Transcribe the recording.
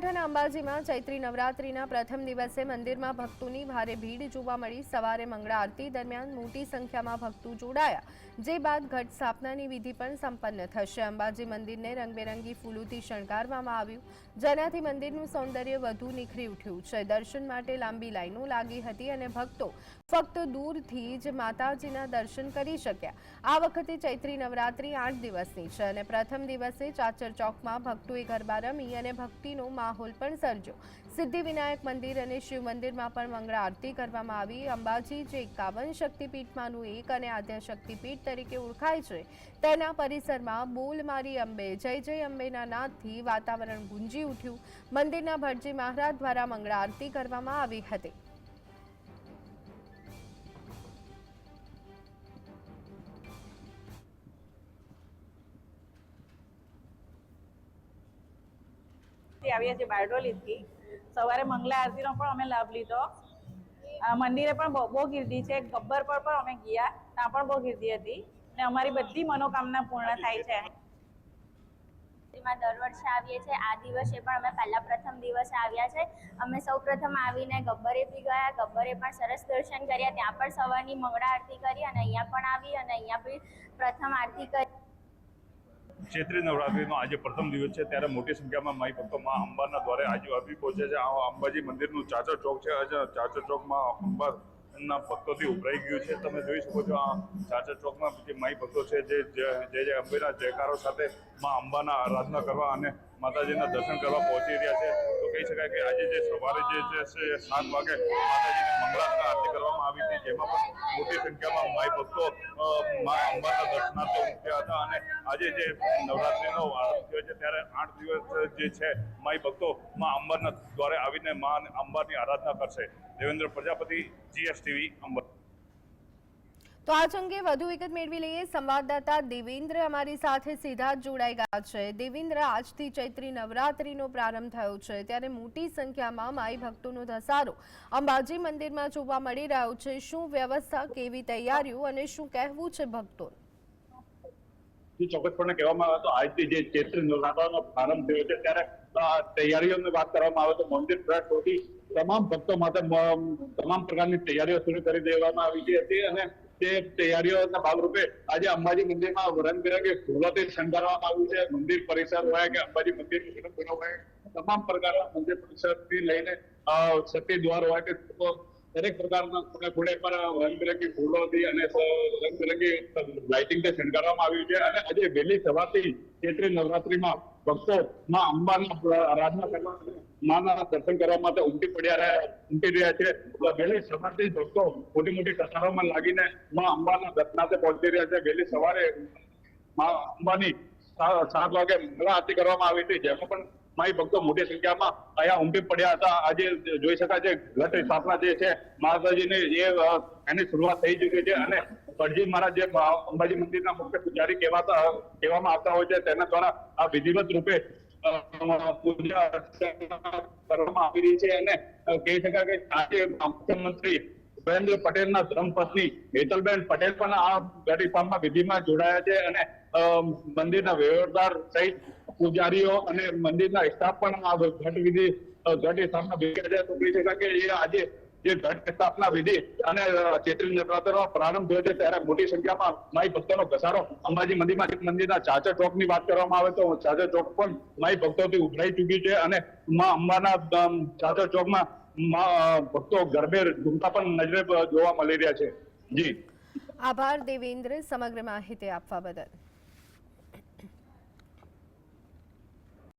બનાસકાંઠાના અંબાજીમાં ચૈત્રી નવરાત્રીના પ્રથમ દિવસે મંદિરમાં ભક્તોની ભારે ભીડ જોવા મળી. સવારે મંગળા આરતી દરમિયાન મોટી સંખ્યામાં ભક્તો જોડાયા, જે બાદ ઘટ સ્થાપનાની વિધિ પણ સંપન્ન થશે. અંબાજી મંદિરને રંગબેરંગી ફૂલોથી શણગારવામાં આવ્યું, જેનાથી મંદિરનું સૌંદર્ય વધુ નિખરી ઉઠ્યું છે. દર્શન માટે લાંબી લાઈનો લાગી હતી અને ભક્તો ફક્ત દૂરથી જ માતાજીના દર્શન કરી શક્યા. આ વખતે ચૈત્રી નવરાત્રી આઠ દિવસની છે અને પ્રથમ દિવસે ચાચર ચોકમાં ભક્તોએ ગરબા રમી અને ભક્તિનો માહોલ પણ સર્જ્યો સિદ્ધિવિનાયક મંદિર અને શિવ મંદિરમાં પણ મંગળ આરતી કરવામાં આવી. અંબાજી જે એકાવન શક્તિપીઠમાંનું એક અને આદ્ય શક્તિપીઠ તરીકે ઓળખાય છે, તેના પરિસરમાં બોલ મારી અંબે, જય જય અંબેના નાદથી વાતાવરણ ગુંજી ઉઠ્યું. મંદિરના ભટજી મહારાજ દ્વારા મંગળ આરતી કરવામાં આવી હતી. થી આવીએ છીએ બારડોલીથી. સવારે મંગલા આરતીનો પણ અમે લાભ લીધો. મંદિરે પણ બહુ ગીર્દી છે. ગબ્બર પર પણ અમે ગયા. ત્યાં પણ બહુ ગીર્દી હતી. અને અમારી બધી મનોકામના પૂર્ણ થાય છે. માં દર વર્ષે આવીએ છીએ. આ દિવસે પણ અમે પહેલા પ્રથમ દિવસે આવ્યા છે. અમે સૌ પ્રથમ આવીને ગબ્બરે બી ગયા. ગબ્બરે પણ સરસ દર્શન કર્યા. ત્યાં પણ સવારની મંગળા આરતી કરી અને અહીંયા પણ આવી અને અહીંયા બી પ્રથમ આરતી કરી. ચૈત્રી નવરાત્રિનો આજે પ્રથમ દિવસ છે. ત્યારે મોટી સંખ્યામાં માઈ ભક્તો માં અંબાના દ્વારે આજે આવી પહોંચે છે. આ અંબાજી મંદિરનું ચાચર ચોક છે. આજે ચાચર ચોકમાં અંબા ના ભક્તોથી ઉભરાઈ ગયું છે. તમે જોઈ શકો છો આ ચાચર ચોકમાં જે માઈ ભક્તો છે, જે જે જે અંબેના જયકારો સાથે માં અંબાના આરાધના કરવા અને માતાજીના દર્શન કરવા પહોંચી રહ્યા છે. તો કહી શકાય કે આજે જે સવારે જે છે, સાત વાગે માતાજીની મંગળાના આરતી કરવામાં આવી હતી. જેમાં પણ મોટી સંખ્યામાં માઈ ભક્તો માં અંબાના દર્શનાર્થે ઉમટ્યા હતા અને આજે જે નવરાત્રીનો થયો છે, ત્યારે આઠ દિવસ જે છે, માઈ ભક્તો માં અંબાના દ્વારે આવીને માં અંબાની આરાધના કરશે. દેવેન્દ્ર પ્રજાપતિ, જીએસટીવી, અંબર. તો આ અંગે વધુ વિગત મેળવી લઈએ. સંવાદદાતા દેવેન્દ્ર અમારી સાથે સીધા જોડાઈ ગયા છે. દેવેન્દ્ર, આજથી ચૈત્રી નવરાત્રીનો પ્રારંભ થયો છે. ત્યારે મોટી સંખ્યામાં માઈ ભક્તોનો ધસારો અંબાજી મંદિરમાં જોવા મળી રહ્યો છે. શું વ્યવસ્થા, કેવી તૈયારીઓ અને શું કહેવું છે ભક્તો જે ચોક્કસપણે કહેવામાં આવે તો આજથી જે ચૈત્ર નવરાત્રાનો પ્રારંભ થયો છે, ત્યારે તૈયારીઓની વાત કરવામાં આવે તો મંદિર ટ્રસ્ટથી તમામ ભક્તો માટે તમામ પ્રકારની તૈયારીઓ શરૂ કરી દેવામાં આવી હતી અને તે તૈયારીઓના ભાગરૂપે આજે અંબાજી મંદિરમાં રંગબેરંગી ફૂલોથી શણગારવામાં આવ્યું છે. મંદિર પરિસર હોય કે અંબાજી મંદિર હોય, તમામ પ્રકારના મંદિર પરિસરથી લઈને સતી દ્વાર હોય કે દરેક પ્રકારના ખૂણે ખૂણે પર રંગબેરંગી ફૂલોથી અને રંગબેરંગી લાઇટિંગથી શણગારવામાં આવ્યું છે. અને આજે વહેલી સવારથી ચૈત્રી નવરાત્રીમાં ભક્તો માં અંબાના આરાધના કરવા માના દર્શન કરવા માટે ઉમટી પડ્યા રહ્યા ઉમટી રહ્યા છે. વહેલી સવારથી ભક્તો મોટી મોટી કતારોમાં લાગીને માં અંબાના દર્શનાર્થે પહોંચી રહ્યા છે. વહેલી સવારે માં અંબાની સાત વાગે મંગળા આરતી કરવામાં આવી હતી. જેમાં પણ માઈ ભક્તો મોટી સંખ્યામાં અહીંયા ઉમટી પડ્યા હતા. આજે જોઈ શકાય છે ઘટ સ્થાપના જે છે માતાજીની એ એની શરૂઆત થઈ ચૂકી છે અને ભટજી મહારાજ જે અંબાજી મંદિરના મુખ્ય પૂજારી કહેવાતા, કહેવામાં આવતા હોય છે, તેના દ્વારા આ વિધિવત રૂપે પૂજા કરવામાં આવી રહી છે અને કહી શકાય કે આજે મુખ્યમંત્રી ભૂપેન્દ્ર પટેલના ધર્મપત્ની હેતલબેન પટેલ પણ આ ગઢીફાર્મમાં વિધિમાં જોડાયા છે અને મંદિરના વ્યવહારદાર સહિત પૂજારીઓ અને મંદિરના સ્ટાફ પણ આ ઘટ વિધિ ઘટ સ્થાપના ભેગા કે એ આજે જે ઘટ સ્થાપના વિધિ અને ચૈત્રી નવરાત્રનો પ્રારંભ થયો છે ત્યારે મોટી સંખ્યામાં માઈ ભક્તોનો ઘસારો અંબાજી મંદિરમાં મંદિરના ચાચર ચોકની વાત કરવામાં આવે તો ચાચર ચોક પણ માઈ ભક્તોથી ઉભરાઈ ચૂકી છે અને માં અંબાના ચાચર ચોકમાં ભક્તો ગરબે ઘૂમતા પણ નજરે જોવા મળી રહ્યા છે. જી. આભાર દેવેન્દ્ર, સમગ્ર માહિતી આપવા બદલ.